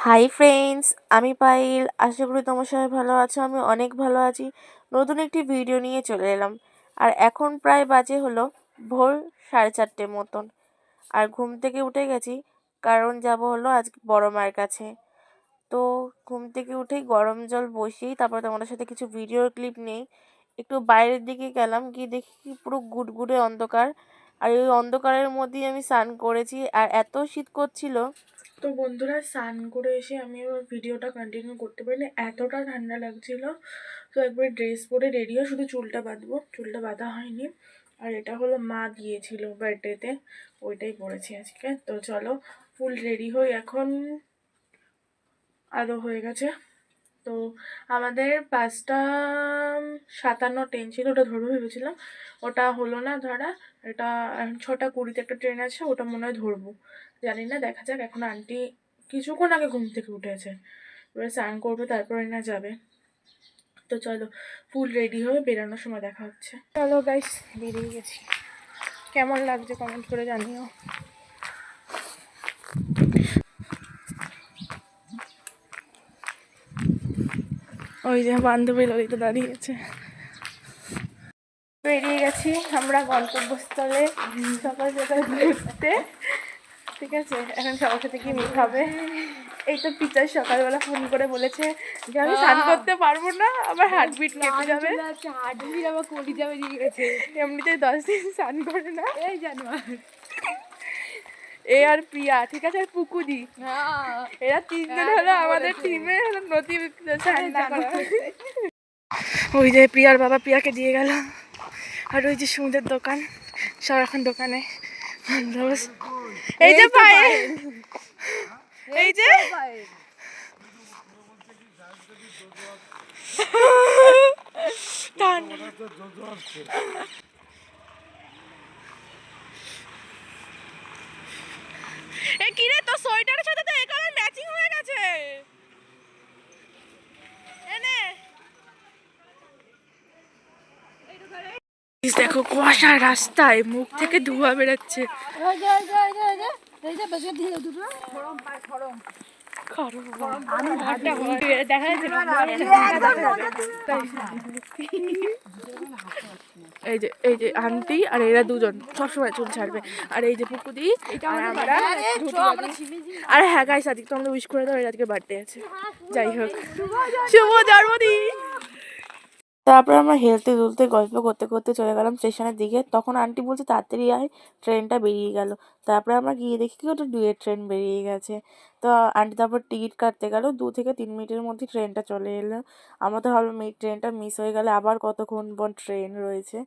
High friends আমি পাইল আশা করি তোমার সবাই ভালো আছো। আমি অনেক ভালো আছি। নতুন একটি ভিডিও নিয়ে চলে এলাম। আর এখন প্রায় বাজে হলো ভোর সাড়ে চারটে মতন। আর ঘুম থেকে উঠে গেছি, কারণ যাব হলো আজ বড় মায়ের কাছে। তো ঘুম থেকে উঠেই গরম জল বসিয়েই তারপর তোমাদের সাথে কিছু ভিডিও ক্লিপ নেই। একটু বাইরের দিকে গেলাম, গিয়ে দেখি পুরো গুড়গুড়ে অন্ধকার। আর ওই অন্ধকারের মধ্যেই আমি স্নান করেছি। আর এত শীত করছিল তো বন্ধুরা স্নান করে এসে আমি এবার ভিডিওটা কন্টিনিউ করতে পারিনি। এতটা ঠান্ডা লাগছিল। তো একবার ড্রেস পরে রেডি হয়ে শুধু চুলটা বাঁধবো। চুলটা বাঁধা হয়নি। আর এটা হলো মা দিয়েছিল বার্থডেতে ওইটাই পরেছি আজকে। তো চলো ফুল রেডি হই এখন আদৌ হয়ে গেছে। তো আমাদের পাঁচটা সাতান্ন ট্রেন ছিল, ওটা ধরবো ভেবেছিলাম। ওটা হলো না ধরা, এটা ছটা কুড়িতে একটা ট্রেন আছে, ওটা মনে হয় ধরবো। জানি না, দেখা যাক, এখন আন্টি কিছুক্ষণ আগে ঘুম থেকে উঠেছে। এবার স্নান করবে, তারপরে না যাবে। তো চলো, ফুল রেডি হয়ে বেরোনোর সময় দেখা হচ্ছে। চলো গাইস বেরিয়ে গেছি। কেমন লাগছে কমেন্ট করে জানিও। ওই যে বান্ধবী ললিতা দাঁড়িয়েছে। বেরিয়ে গেছি, আমরা গন্তব্যস্থলে সকাল সকাল ঘুরতে। ঠিক আছে এখন সবার সাথে কি মিট হবে। এই তো পিতার সকালবেলা ফোন করে বলেছে যে আমি স্নান করতে পারব না আমার হার্টবিট কেটে যাবে। হার্টবিট আমার কলি যাবে দিয়ে গেছে দশ দিন স্নান করে না। এই জানোয়ার। এ আর প্রিয়া ঠিক আছে আর পুকুদি এরা তিনজন হলো আমাদের টিমে হলো নদী করা। ওই যে প্রিয়ার বাবা প্রিয়াকে দিয়ে গেল। আর ওই যে সুন্দর দোকান সব এখন দোকানে। এই যে পায়ে এই যে। টান। এ কি রে তোর সোয়েটারের সাথে তো এই কালার ম্যাচিং হয়ে গেছে এনে দেখো কুয়াশার রাস্তায় মুখ থেকে ধোঁয়া বেরোচ্ছে। এই যে এই যে আন্টি আর এরা দুজন সবসময় চুল ছাড়বে। আর এই যে পুকুদি আর আমরা আর হ্যাঁ গাইস আজকে তো আমরা উইশ করে দাও এর আজকে বার্থডে আছে। যাই হোক। শুভ জন্মদিন! তারপরে আমরা হেলতে দুলতে গল্প করতে করতে চলে গেলাম স্টেশনের দিকে। তখন আন্টি বলছে, তাড়াতাড়ি আয়, ট্রেনটা বেরিয়ে গেল। তারপরে আমরা গিয়ে দেখি কি ওটা ডুয়েট ট্রেন বেরিয়ে গেছে। তো আন্টি তারপর টিকিট কাটতে গেল, দু থেকে তিন মিনিটের মধ্যে ট্রেনটা চলে এলো। আমরা তো ভাবলাম এই ট্রেনটা মিস হয়ে গেলে আবার কতক্ষণ পর ট্রেন রয়েছে।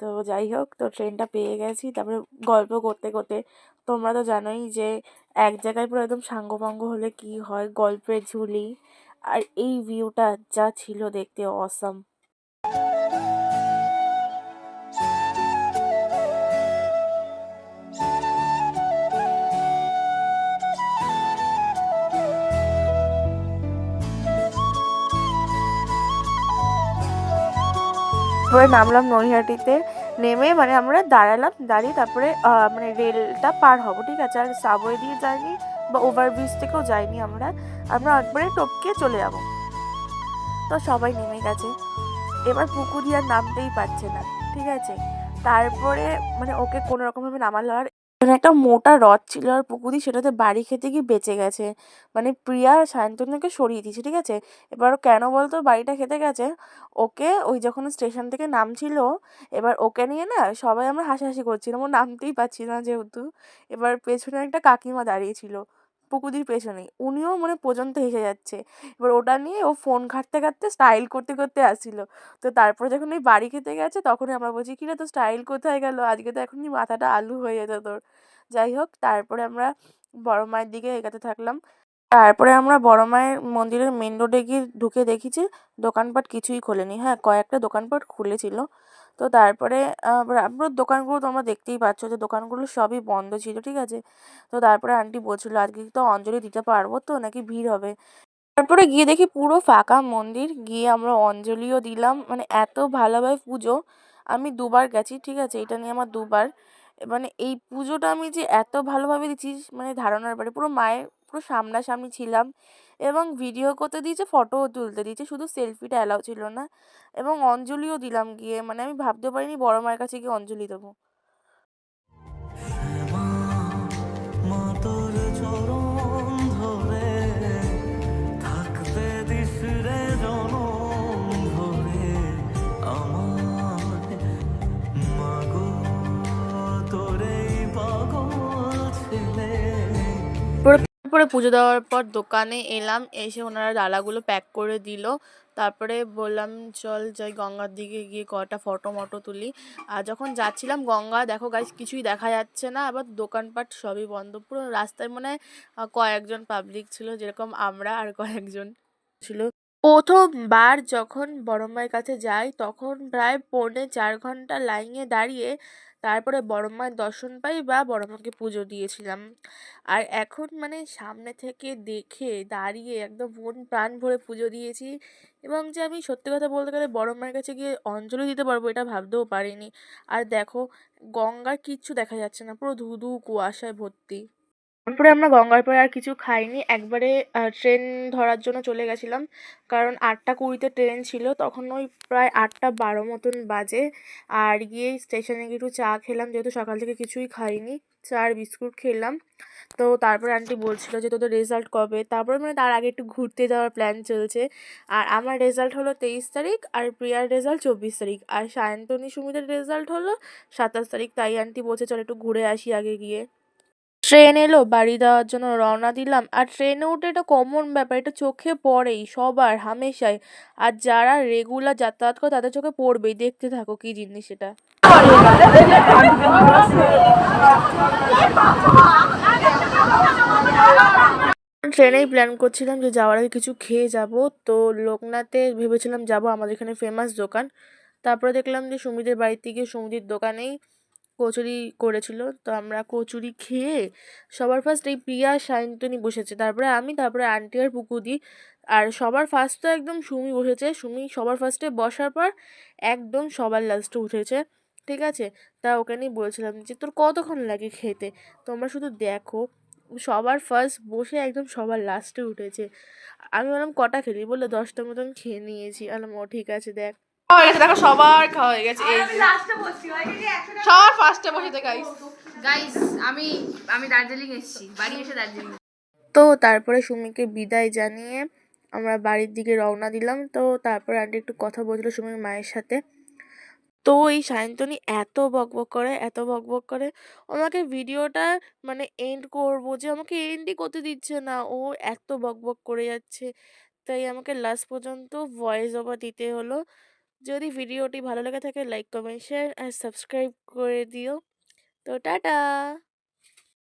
তো যাই হোক, তো ট্রেনটা পেয়ে গেছি। তারপরে গল্প করতে করতে তোমরা তো জানোই যে এক জায়গায় পুরো একদম সাঙ্গপাঙ্গ হলে কি হয়, গল্পের ঝুলি। আর এই ভিউটা যা ছিল দেখতে অসাম তারপরে নামলাম নৈহাটিতে, নেমে মানে আমরা দাঁড়ালাম, দাঁড়িয়ে তারপরে মানে রেলটা পার হব, ঠিক আছে? আর সাবওয়ে দিয়ে যাইনি বা ওভারব্রিজ থেকেও যাইনি আমরা। আমরা একবারে টপকে চলে যাব। তো সবাই নেমে গেছে। এবার পুকুরি আর নামতেই পারছে না, ঠিক আছে? তারপরে মানে ওকে কোনো রকমভাবে নামালো আর এখানে একটা মোটা রড ছিল আর পুকুরি সেটাতে বাড়ি খেতে গিয়ে বেঁচে গেছে। মানে প্রিয়া আর সায়ন্তনকে সরিয়ে দিয়েছে, ঠিক আছে? এবার কেন বলতো বাড়িটা খেতে গেছে? ওকে ওই যখন স্টেশন থেকে নামছিল, এবার ওকে নিয়ে না সবাই আমরা হাসাহাসি করছিলাম। ও নামতেই পারছি না যেহেতু। এবার পেছনে একটা কাকিমা দাঁড়িয়েছিল পুকুদির পেছনে উনিও মানে পর্যন্ত হেসে যাচ্ছে। এবার ওটা নিয়ে ও ফোন ঘাঁটতে ঘাঁটতে স্টাইল করতে করতে আসছিল। তো তারপরে যখন ওই বাড়ি খেতে গেছে, তখনই আমরা বলছি, কিরে তো স্টাইল কোথায় গেল? আজকে তো এখনই মাথাটা আলু হয়ে যেত তোর। যাই হোক, তারপরে আমরা বড় মায়ের দিকে এগাতে থাকলাম। তারপরে আমরা বড় মায়ের মন্দিরের মেন রোডে গিয়ে ঢুকে দেখি যে দোকানপাট কিছুই খোলেনি। হ্যাঁ কয়েকটা দোকানপাট খুলেছিল। তো তারপরে আপনার দোকানগুলো তোমরা দেখতেই পাচ্ছ যে দোকানগুলো সবই বন্ধ ছিল, ঠিক আছে? তো তারপরে আন্টি বলছিলো, আজকে তো অঞ্জলি দিতে পারব তো, নাকি ভিড় হবে? তারপরে গিয়ে দেখি পুরো ফাঁকা মন্দির, গিয়ে আমরা অঞ্জলিও দিলাম। মানে এত ভালোভাবে পুজো, আমি দুবার গেছি, ঠিক আছে? এটা নিয়ে আমার দুবার। মানে এই পুজোটা আমি যে এত ভালোভাবে দিচ্ছি মানে ধারণার বাইরে, পুরো মায়ের পুরো সামনাসামনি ছিলাম এবং ভিডিও করতে দিয়েছে ফটোও তুলতে দিয়েছে। শুধু সেলফিটা অ্যালাউ ছিল না এবং অঞ্জলিও দিলাম গিয়ে। মানে আমি ভাবতে পারিনি বড়ো মায়ের কাছে গিয়ে অঞ্জলি দেবো। তারপরে পুজো দেওয়ার পর দোকানে এলাম, এসে ওনারা ডালাগুলো প্যাক করে দিল। তারপরে বললাম, চল যাই গঙ্গার দিকে গিয়ে কটা ফটো মটো তুলি। আর যখন যাচ্ছিলাম গঙ্গা, দেখো গাছ কিছুই দেখা যাচ্ছে না। আবার দোকানপাট সবই বন্ধ। পুরো রাস্তায় মনে হয় কয়েকজন পাবলিক ছিল, যেরকম আমরা আর কয়েকজন ছিল। প্রথমবার যখন বড় মায়ের কাছে যাই, তখন প্রায় পৌনে চার ঘণ্টা লাইনে দাঁড়িয়ে তারপরে বড় মায়ের দর্শন পাই বা বড় মাকে পুজো দিয়েছিলাম। আর এখন মানে সামনে থেকে দেখে দাঁড়িয়ে একদম মন প্রাণ ভরে পুজো দিয়েছি এবং যে আমি সত্যি কথা বলতে গেলে বড় মায়ের কাছে গিয়ে অঞ্জলি দিতে পারব এটা ভাবতেও পারিনি। আর দেখো, গঙ্গার কিচ্ছু দেখা যাচ্ছে না, পুরো ধু ধু কুয়াশায় ভর্তি। তারপরে আমরা গঙ্গার পরে আর কিছু খাইনি। একবারে ট্রেন ধরার জন্য চলে গেছিলাম। কারণ আটটা কুড়িতে ট্রেন ছিল, তখন ওই প্রায় আটটা বারো মতন বাজে। আর গিয়ে স্টেশনে গিয়ে একটু চা খেলাম, যেহেতু সকাল থেকে কিছুই খাইনি। চা আর বিস্কুট খেলাম। তো তারপরে আন্টি বলছিল যে, তোদের রেজাল্ট কবে? তারপরে মানে তার আগে একটু ঘুরতে যাওয়ার প্ল্যান চলছে। আর আমার রেজাল্ট হলো তেইশ তারিখ, আর প্রিয়ার রেজাল্ট চব্বিশ তারিখ। আর সায়ন্তনী সুমিতের রেজাল্ট হলো সাতাশ তারিখ। তাই আন্টি বলছে, চল একটু ঘুরে আসি আগে গিয়ে। ট্রেন এলো, বাড়ি দেওয়ার জন্য রওনা দিলাম। আর ট্রেনে উঠে এটা কমন ব্যাপার, এটা চোখে পড়েই, সবার হামেশাই। আর যারা রেগুলার যাতায়াত করে, তাদের চোখে পড়বেই। দেখতে থাকো কি জিনিস এটা। ট্রেনেই প্ল্যান করছিলাম যে যাওয়ার আগে কিছু খেয়ে যাব। তো লোকনাথে ভেবেছিলাম যাব, আমাদের এখানে ফেমাস দোকান। তারপরে দেখলাম যে সুমিদের বাড়িতে গিয়ে সুমিদির দোকানেই কচুরি করেছিল। তো আমরা কচুরি খেয়ে সবার ফার্স্ট এই প্রিয়া সায়ন্তনী বসেছে। তারপরে আমি, তারপরে আন্টি আর পুকুদি আর সবার ফার্স্ট তো একদম সুমি বসেছে। সুমি সবার ফার্স্টে বসার পর একদম সবার লাস্টে উঠেছে। ঠিক আছে? তা ওকে নিয়ে বলছিলাম যে, তোর কতক্ষণ লাগে খেতে? তোমরা শুধু দেখো। সবার ফার্স্ট বসে একদম সবার লাস্টে উঠেছে। আমি বললাম, কটা খেলি? বলল দশটার মতন খেয়ে নিয়েছি। আলাম ও ঠিক আছে, দেখ। হয়ে গেছে দেখো সবার খাওয়া হয়ে গেছে। এই সবার ফার্স্টে বসেছে গাইস গাইস আমি আমি দার্জিলিং এসেছি। বাড়ি এসে দার্জিলিং। তো তারপরে সুমিকে বিদায় জানিয়ে আমরা বাড়ির দিকে রওনা দিলাম। তো তারপরে আন্টি একটু কথা বলছিল সুমির মায়ের সাথে। তো এই সায়ন্তনী এত বকবক করে এত বকবক করে ও আমাকে ভিডিওটা মানে এন্ড করব যে আমাকে এন্ডই করতে দিচ্ছে না। ও এত বকবক করে যাচ্ছে। তাই আমাকে লাস্ট পর্যন্ত ভয়েস ওভার দিতে হলো। যদি ভিডিওটি ভালো লেগে থাকে লাইক কমেন্ট শেয়ার আর সাবস্ক্রাইব করে দিও। তো টাটা!